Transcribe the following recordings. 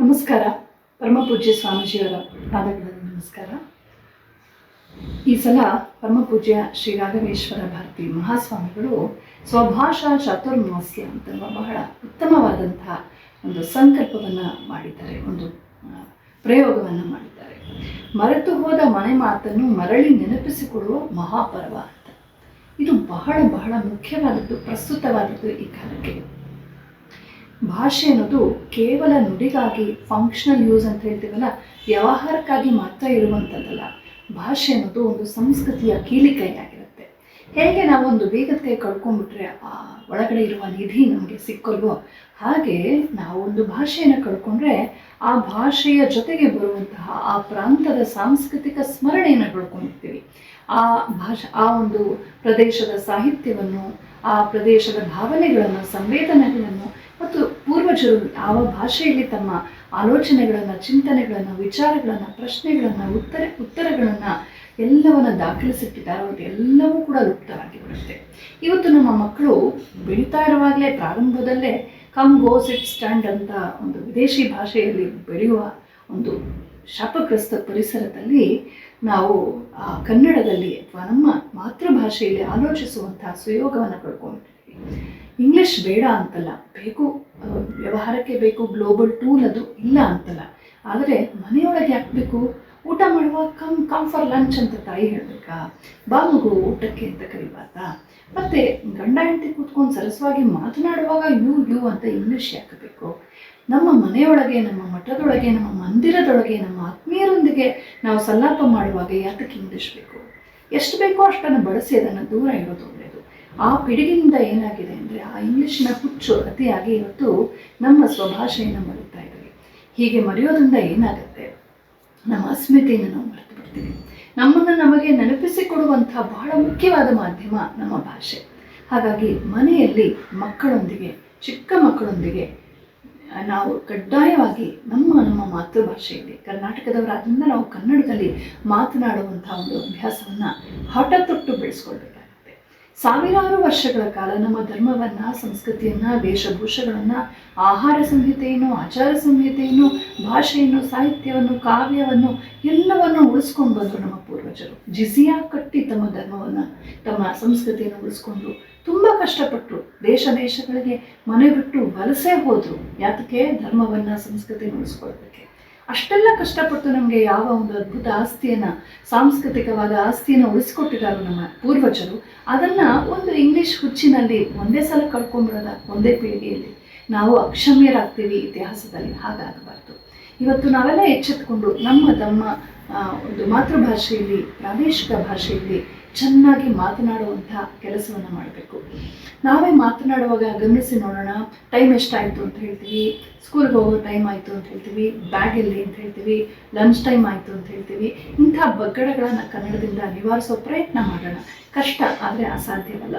ನಮಸ್ಕಾರ. ಪರಮಪೂಜ್ಯ ಸ್ವಾಮೀಜಿಯವರ ಪಾದಗಳಲ್ಲಿ ನಮಸ್ಕಾರ. ಈ ಸಲ ಪರಮಪೂಜ್ಯ ಶ್ರೀ ರಾಘವೇಶ್ವರ ಭಾರತಿ ಮಹಾಸ್ವಾಮಿಗಳು ಸ್ವಭಾಷಾ ಚಾತುರ್ಮಾಸ್ಯ ಅಂತ ಬಹಳ ಉತ್ತಮವಾದಂತಹ ಒಂದು ಸಂಕಲ್ಪವನ್ನು ಮಾಡಿದ್ದಾರೆ, ಒಂದು ಪ್ರಯೋಗವನ್ನು ಮಾಡಿದ್ದಾರೆ. ಮರೆತು ಹೋದ ಮನೆ ಮಾತನ್ನು ಮರಳಿ ನೆನಪಿಸಿಕೊಳ್ಳುವ ಮಹಾಪರ್ವ ಅಂತ. ಇದು ಬಹಳ ಬಹಳ ಮುಖ್ಯವಾದದ್ದು, ಪ್ರಸ್ತುತವಾದದ್ದು ಈ ಕಾಲಕ್ಕೆ. ಭಾಷೆ ಅನ್ನೋದು ಕೇವಲ ನುಡಿಗಾಗಿ ಫಂಕ್ಷನಲ್ ಯೂಸ್ ಅಂತ ಹೇಳ್ತೀವಲ್ಲ, ವ್ಯವಹಾರಕ್ಕಾಗಿ ಮಾತ್ರ ಇರುವಂಥದ್ದಲ್ಲ ಭಾಷೆ ಅನ್ನೋದು ಒಂದು ಸಂಸ್ಕೃತಿಯ ಕೀಲಿಕೈಯಾಗಿರುತ್ತೆ. ಹೇಗೆ ನಾವು ಒಂದು ಬೇಗದ ಕೈ ಕಳ್ಕೊಂಡ್ಬಿಟ್ರೆ ಆ ಒಳಗಡೆ ಇರುವ ನಿಧಿ ನಮಗೆ ಸಿಕ್ಕಲ್ವೋ, ಹಾಗೆ ನಾವು ಒಂದು ಭಾಷೆಯನ್ನು ಕಳ್ಕೊಂಡ್ರೆ ಆ ಭಾಷೆಯ ಜೊತೆಗೆ ಬರುವಂತಹ ಆ ಪ್ರಾಂತದ ಸಾಂಸ್ಕೃತಿಕ ಸ್ಮರಣೆಯನ್ನು ಕಳ್ಕೊಂಡಿರ್ತೀವಿ ಆ ಭಾಷೆ, ಆ ಒಂದು ಪ್ರದೇಶದ ಸಾಹಿತ್ಯವನ್ನು, ಆ ಪ್ರದೇಶದ ಭಾವನೆಗಳನ್ನು, ಸಂವೇದನೆಗಳನ್ನು ಪೂರ್ವಜರು ಯಾವ ಭಾಷೆಯಲ್ಲಿ ತಮ್ಮ ಆಲೋಚನೆಗಳನ್ನು, ಚಿಂತನೆಗಳನ್ನು, ವಿಚಾರಗಳನ್ನು, ಪ್ರಶ್ನೆಗಳನ್ನು, ಉತ್ತರ, ಉತ್ತರಗಳನ್ನು ಎಲ್ಲವನ್ನ ದಾಖಲಿಸಿಟ್ಟಿದ್ದಾರೋ ಎಲ್ಲವೂ ಕೂಡ ಲುಪ್ತವಾಗಿ ಬಿಡುತ್ತೆ. ಇವತ್ತು ನಮ್ಮ ಮಕ್ಕಳು ಬೆಳೀತಾ ಇರುವಾಗಲೇ, ಪ್ರಾರಂಭದಲ್ಲೇ ಕಮ್ ಗೋ ಸಿಟ್ ಸ್ಟ್ಯಾಂಡ್ ಅಂತ ಒಂದು ವಿದೇಶಿ ಭಾಷೆಯಲ್ಲಿ ಬೆಳೆಯುವ ಒಂದು ಶಾಪಗ್ರಸ್ತ ಪರಿಸರದಲ್ಲಿ ನಾವು, ಆ, ಕನ್ನಡದಲ್ಲಿ ಅಥವಾ ನಮ್ಮ ಮಾತೃಭಾಷೆಯಲ್ಲಿ ಆಲೋಚಿಸುವಂತಹ ಸುಯೋಗವನ್ನು ಕಳ್ಕೊಂಡ್ಬಿಟ್ಟಿದ್ದೀವಿ ಇಂಗ್ಲಿಷ್ ಬೇಡ ಅಂತಲ್ಲ. ಬೇಕು ವ್ಯವಹಾರಕ್ಕೆ ಬೇಕು ಗ್ಲೋಬಲ್ ಟೂಲ್ ಅದು ಇಲ್ಲ ಅಂತಲ್ಲ. ಆದರೆ ಮನೆಯೊಳಗೆ ಯಾಕೆ ಊಟ ಮಾಡುವಾಗ ಕಮ್ ಕಮ್ ಫಾರ್ ಲಂಚ್ ಅಂತ ತಾಯಿ ಹೇಳಬೇಕಾ? ಬಾ ಮಗು, ಊಟಕ್ಕೆ ಅಂತ ಕರಿಬಾರ್ದಾ? ಮತ್ತೆ ಗಂಡ ಹೆಂಡತಿ ಕೂತ್ಕೊಂಡು ಸರಸವಾಗಿ ಮಾತನಾಡುವಾಗ ಯು ಯು ಅಂತ ಇಂಗ್ಲಿಷ್ ಯಾಕೆ ಬೇಕು ನಮ್ಮ ಮನೆಯೊಳಗೆ, ನಮ್ಮ ಮಠದೊಳಗೆ, ನಮ್ಮ ಮಂದಿರದೊಳಗೆ, ನಮ್ಮ ಆತ್ಮೀಯರೊಂದಿಗೆ ನಾವು ಸಲ್ಲಾಪ ಮಾಡುವಾಗ ಯಾತಕ್ಕೆ ಇಂಗ್ಲಿಷ್ ಬೇಕು? ಎಷ್ಟು ಬೇಕೋ ಅಷ್ಟನ್ನು ಬಳಸಿ ಅದನ್ನು ದೂರ ಇಡೋದು ಆ ಪಿಡುಗಿನಿಂದ ಏನಾಗಿದೆ ಅಂದರೆ ಆ ಇಂಗ್ಲಿಷ್ನ ಹುಚ್ಚು ಅತಿಯಾಗಿ ಇವತ್ತು ನಮ್ಮ ಸ್ವಭಾಷೆಯನ್ನು ಮರೀತಾ ಇದ್ದೀವಿ ಹೀಗೆ ಮರೆಯೋದ್ರಿಂದ ಏನಾಗುತ್ತೆ? ನಮ್ಮ ಅಸ್ಮಿತೆಯನ್ನು ನಾವು ಮರೆತು ಬಿಡ್ತೀವಿ. ನಮ್ಮನ್ನು ನಮಗೆ ನೆನಪಿಸಿಕೊಡುವಂಥ ಬಹಳ ಮುಖ್ಯವಾದ ಮಾಧ್ಯಮ ನಮ್ಮ ಭಾಷೆ. ಹಾಗಾಗಿ ಮನೆಯಲ್ಲಿ ಮಕ್ಕಳೊಂದಿಗೆ, ಚಿಕ್ಕ ಮಕ್ಕಳೊಂದಿಗೆ ನಾವು ಕಡ್ಡಾಯವಾಗಿ ನಮ್ಮ ನಮ್ಮ ಮಾತೃಭಾಷೆಯಲ್ಲಿ, ಕರ್ನಾಟಕದವರಾದ್ರಿಂದ ನಾವು ಕನ್ನಡದಲ್ಲಿ ಮಾತನಾಡುವಂಥ ಒಂದು ಅಭ್ಯಾಸವನ್ನು ಹಠ ತೊಟ್ಟು ಬೆಳೆಸ್ಕೊಳ್ಬೇಕಾಗುತ್ತೆ ಸಾವಿರಾರು ವರ್ಷಗಳ ಕಾಲ ನಮ್ಮ ಧರ್ಮವನ್ನು, ಸಂಸ್ಕೃತಿಯನ್ನ, ವೇಷಭೂಷಗಳನ್ನ, ಆಹಾರ ಸಂಹಿತೆಯನ್ನು, ಆಚಾರ ಸಂಹಿತೆಯನ್ನು, ಭಾಷೆಯನ್ನು, ಸಾಹಿತ್ಯವನ್ನು, ಕಾವ್ಯವನ್ನು ಎಲ್ಲವನ್ನು ಉಳಿಸ್ಕೊಂಡು ಬಂದರು ನಮ್ಮ ಪೂರ್ವಜರು. ಜಿಸಿಯಾ ಕಟ್ಟಿ ತಮ್ಮ ಧರ್ಮವನ್ನು, ತಮ್ಮ ಸಂಸ್ಕೃತಿಯನ್ನು ಉಳಿಸ್ಕೊಂಡು ತುಂಬ ಕಷ್ಟಪಟ್ಟರು ದೇಶ ದೇಶಗಳಿಗೆ ಮನೆ ಬಿಟ್ಟು ವಲಸೆ ಹೋದ್ರು. ಯಾತಕ್ಕೆ? ಧರ್ಮವನ್ನು, ಸಂಸ್ಕೃತಿಯನ್ನು ಉಳಿಸ್ಕೊಳ್ಳೋದಕ್ಕೆ. ಅಷ್ಟೆಲ್ಲ ಕಷ್ಟಪಟ್ಟು ನಮಗೆ ಯಾವ ಒಂದು ಅದ್ಭುತ ಆಸ್ತಿಯನ್ನು, ಸಾಂಸ್ಕೃತಿಕವಾದ ಆಸ್ತಿಯನ್ನು ಉಳಿಸ್ಕೊಟ್ಟಿದ್ದಾರೋ ನಮ್ಮ ಪೂರ್ವಜರು, ಅದನ್ನು ಒಂದು ಇಂಗ್ಲಿಷ್ ಹುಚ್ಚಿನಲ್ಲಿ ಒಂದೇ ಸಲ ಕಳ್ಕೊಂಡ್ಬಿಡೋದ ಒಂದೇ ಪೀಳಿಗೆಯಲ್ಲಿ ನಾವು ಅಕ್ಷಮ್ಯರಾಗ್ತೀವಿ ಇತಿಹಾಸದಲ್ಲಿ, ಹಾಗಾಗಬಾರ್ದು. ಇವತ್ತು ನಾವೆಲ್ಲ ಎಚ್ಚೆತ್ಕೊಂಡು ನಮ್ಮ ತಮ್ಮ ಒಂದು ಮಾತೃಭಾಷೆಯಲ್ಲಿ, ಪ್ರಾದೇಶಿಕ ಭಾಷೆಯಲ್ಲಿ ಚೆನ್ನಾಗಿ ಮಾತನಾಡುವಂಥ ಕೆಲಸವನ್ನು ಮಾಡಬೇಕು. ನಾವೇ ಮಾತನಾಡುವಾಗ ಗಮನಿಸಿ ನೋಡೋಣ ಟೈಮ್ ಎಷ್ಟಾಯಿತು ಅಂತ ಹೇಳ್ತೀವಿ. ಸ್ಕೂಲ್ಗೆ ಹೋಗೋ ಟೈಮ್ ಆಯಿತು ಅಂತ ಹೇಳ್ತೀವಿ. ಬ್ಯಾಗ್ ಎಲ್ಲಿ ಅಂತ ಹೇಳ್ತೀವಿ. ಲಂಚ್ ಟೈಮ್ ಆಯಿತು ಅಂತ ಹೇಳ್ತೀವಿ. ಇಂಥ ಬಗ್ಗಡಗಳನ್ನು ಕನ್ನಡದಿಂದ ನಿವಾರಿಸೋ ಪ್ರಯತ್ನ ಮಾಡೋಣ. ಕಷ್ಟ ಆದರೆ ಅಸಾಧ್ಯವಲ್ಲ.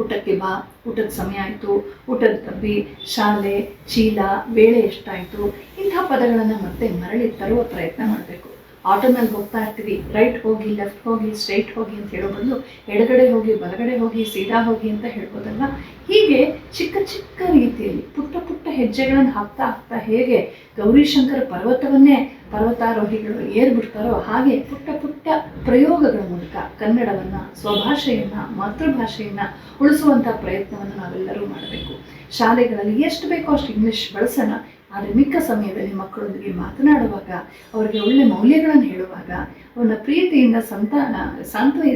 ಊಟಕ್ಕೆ ಬಾ, ಊಟದ ಸಮಯ ಆಯಿತು. ಊಟದ ತಬ್ಬಿ ಶಾಲೆ, ಚೀಲ, ವೇಳೆ ಎಷ್ಟಾಯಿತು. ಇಂಥ ಪದಗಳನ್ನು ಮತ್ತೆ ಮರಳಿ ತರುವ ಪ್ರಯತ್ನ ಮಾಡಬೇಕು. ಆಟೋನಲ್ಲಿ ಹೋಗ್ತಾ ಇರ್ತೀವಿ. ರೈಟ್ ಹೋಗಿ ಲೆಫ್ಟ್ ಹೋಗಿ ಸ್ಟ್ರೈಟ್ ಹೋಗಿ ಅಂತ ಹೇಳೋ ಬದಲು ಎಡಗಡೆ ಹೋಗಿ, ಬಲಗಡೆ ಹೋಗಿ, ಸೀದಾ ಹೋಗಿ ಅಂತ ಹೇಳ್ಬೋದಲ್ವ ಹೀಗೆ ಚಿಕ್ಕ ಚಿಕ್ಕ ರೀತಿಯಲ್ಲಿ, ಪುಟ್ಟ ಪುಟ್ಟ ಹೆಜ್ಜೆಗಳನ್ನು ಹಾಕ್ತಾ ಹಾಕ್ತಾ ಹೇಗೆ ಗೌರಿಶಂಕರ ಪರ್ವತವನ್ನೇ ಪರ್ವತಾರೋಹಿಗಳು ಏರ್ಬಿಡ್ತಾರೋ ಹಾಗೆ ಪುಟ್ಟ ಪುಟ್ಟ ಪ್ರಯೋಗಗಳ ಮೂಲಕ ಕನ್ನಡವನ್ನು, ಸ್ವಭಾಷೆಯನ್ನು, ಮಾತೃಭಾಷೆಯನ್ನು ಉಳಿಸುವಂಥ ಪ್ರಯತ್ನವನ್ನು ನಾವೆಲ್ಲರೂ ಮಾಡಬೇಕು. ಶಾಲೆಗಳಲ್ಲಿ ಎಷ್ಟು ಬೇಕೋ ಅಷ್ಟು ಇಂಗ್ಲೀಷ್ ಬಳಸೋಣ. ಆದರೆ ಮಿಕ್ಕ ಸಮಯದಲ್ಲಿ ಮಕ್ಕಳೊಂದಿಗೆ ಮಾತನಾಡುವಾಗ, ಅವರಿಗೆ ಒಳ್ಳೆ ಮೌಲ್ಯಗಳನ್ನು ಹೇಳುವಾಗ, ಅವನ ಪ್ರೀತಿಯಿಂದ ಸಂತಾನ ಸಾಂತ್ವಯ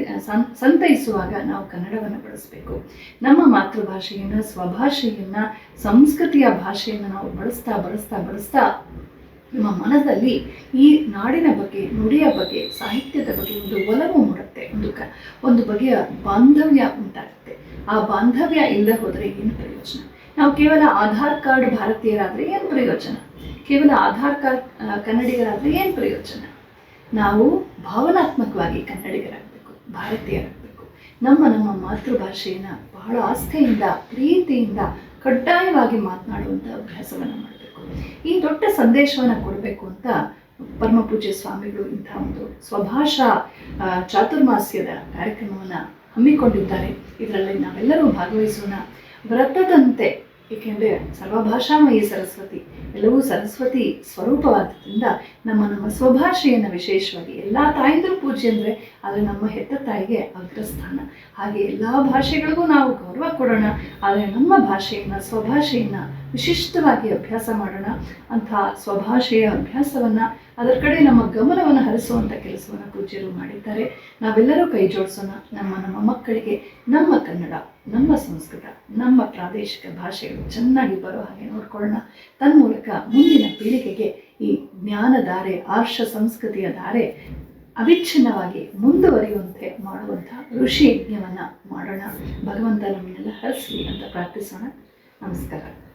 ಸಂತೈಸುವಾಗ ನಾವು ಕನ್ನಡವನ್ನು ಬಳಸಬೇಕು. ನಮ್ಮ ಮಾತೃಭಾಷೆಯನ್ನು, ಸ್ವಭಾಷೆಯನ್ನು, ಸಂಸ್ಕೃತಿಯ ಭಾಷೆಯನ್ನು ನಾವು ಬಳಸ್ತಾ ಬಳಸ್ತಾ ಬಳಸ್ತಾ ನಮ್ಮ ಮನದಲ್ಲಿ ಈ ನಾಡಿನ ಬಗ್ಗೆ, ನುಡಿಯ ಬಗ್ಗೆ, ಸಾಹಿತ್ಯದ ಬಗ್ಗೆ ಒಂದು ಒಲವು ಮೂಡುತ್ತೆ. ಒಂದು ಕ, ಒಂದು ಬಗೆಯ ಬಾಂಧವ್ಯ ಉಂಟಾಗುತ್ತೆ. ಆ ಬಾಂಧವ್ಯ ಇಲ್ಲದೆ ಹೋದರೆ ಏನು ನಾವು ಕೇವಲ ಆಧಾರ್ ಕಾರ್ಡ್ ಭಾರತೀಯರಾದರೆ ಏನು ಪ್ರಯೋಜನ? ಕೇವಲ ಆಧಾರ್ ಕಾರ್ಡ್ ಕನ್ನಡಿಗರಾದರೆ ಏನು ಪ್ರಯೋಜನ? ನಾವು ಭಾವನಾತ್ಮಕವಾಗಿ ಕನ್ನಡಿಗರಾಗಬೇಕು, ಭಾರತೀಯರಾಗಬೇಕು. ನಮ್ಮ ನಮ್ಮ ಮಾತೃಭಾಷೆಯನ್ನು ಬಹಳ ಆಸ್ಥೆಯಿಂದ, ಪ್ರೀತಿಯಿಂದ, ಕಡ್ಡಾಯವಾಗಿ ಮಾತನಾಡುವಂಥ ಅಭ್ಯಾಸವನ್ನು ಮಾಡಬೇಕು. ಈ ದೊಡ್ಡ ಸಂದೇಶವನ್ನು ಕೊಡಬೇಕು ಅಂತ ಪರಮ ಸ್ವಾಮಿಗಳು ಇಂಥ ಒಂದು ಸ್ವಭಾಷಾ ಚಾತುರ್ಮಾಸ್ಯದ ಕಾರ್ಯಕ್ರಮವನ್ನು ಹಮ್ಮಿಕೊಂಡಿದ್ದಾರೆ. ಇದರಲ್ಲಿ ನಾವೆಲ್ಲರೂ ಭಾಗವಹಿಸೋಣ. ವ್ರತದಂತೆ ಏಕೆಂದರೆ ಸರ್ವಭಾಷಾಮಯಿ ಸರಸ್ವತಿ ಎಲ್ಲವೂ ಸರಸ್ವತಿ ಸ್ವರೂಪವಾದ್ದರಿಂದ ನಮ್ಮ ನಮ್ಮ ಸ್ವಭಾಷೆಯನ್ನು ವಿಶೇಷವಾಗಿ ಎಲ್ಲ ತಾಯಿಂದರು ಪೂಜೆ ಅಂದರೆ ಆದರೆ ನಮ್ಮ ಹೆತ್ತ ತಾಯಿಗೆ ಅಗ್ರಸ್ಥಾನ. ಹಾಗೆ ಎಲ್ಲ ಭಾಷೆಗಳಿಗೂ ನಾವು ಗೌರವ ಕೊಡೋಣ, ಆದರೆ ನಮ್ಮ ಭಾಷೆಯನ್ನು, ಸ್ವಭಾಷೆಯನ್ನು ವಿಶಿಷ್ಟವಾಗಿ ಅಭ್ಯಾಸ ಮಾಡೋಣ. ಅಂಥ ಸ್ವಭಾಷೆಯ ಅಭ್ಯಾಸವನ್ನು ಅದರ ಕಡೆ ನಮ್ಮ ಗಮನವನ್ನು ಹರಿಸುವಂಥ ಕೆಲಸವನ್ನು ಪೂಜ್ಯರು ಮಾಡಿದ್ದಾರೆ. ನಾವೆಲ್ಲರೂ ಕೈ ಜೋಡಿಸೋಣ. ನಮ್ಮ ನಮ್ಮ ಮಕ್ಕಳಿಗೆ ನಮ್ಮ ಕನ್ನಡ, ನಮ್ಮ ಸಂಸ್ಕೃತ, ನಮ್ಮ ಪ್ರಾದೇಶಿಕ ಭಾಷೆಗಳು ಚೆನ್ನಾಗಿ ಬರೋ ಹಾಗೆ ನೋಡ್ಕೊಳ್ಳೋಣ. ತನ್ಮೂಲಕ ಮುಂದಿನ ಪೀಳಿಗೆಗೆ ಈ ಜ್ಞಾನ ಧಾರೆ ಆರ್ಷ ಸಂಸ್ಕೃತಿಯ ಧಾರೆ ಅವಿಚ್ಛಿನ್ನವಾಗಿ ಮುಂದುವರಿಯುವಂತೆ ಮಾಡುವಂಥ ಋಷಿ ಯಜ್ಞವನ್ನು ಮಾಡೋಣ. ಭಗವಂತ ನಮ್ಮನ್ನೆಲ್ಲ ಹರಿಸಲಿ ಅಂತ ಪ್ರಾರ್ಥಿಸೋಣ. ನಮಸ್ಕಾರ.